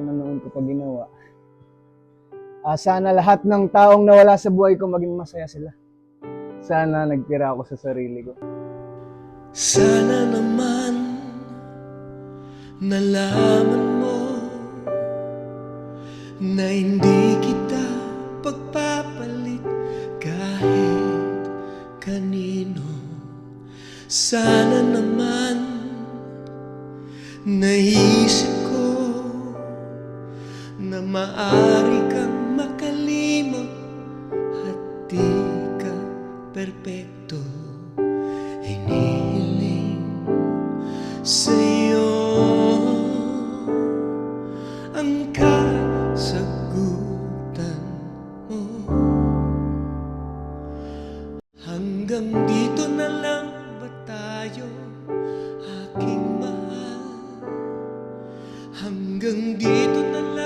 sana noon ko pa ginawa. Ah, sana lahat ng taong nawala sa buhay ko maging masaya sila. Sana nagtira ako sa sarili ko. Sana naman nalaman mo na hindi kita pagpapalit kahit kanino. Sana naman naisip na maari kang makalimot at di ka perpekto. Hinihiling sa'yo ang kasagutan mo. Hanggang dito na lang ba tayo, aking mahal? Hanggang dito na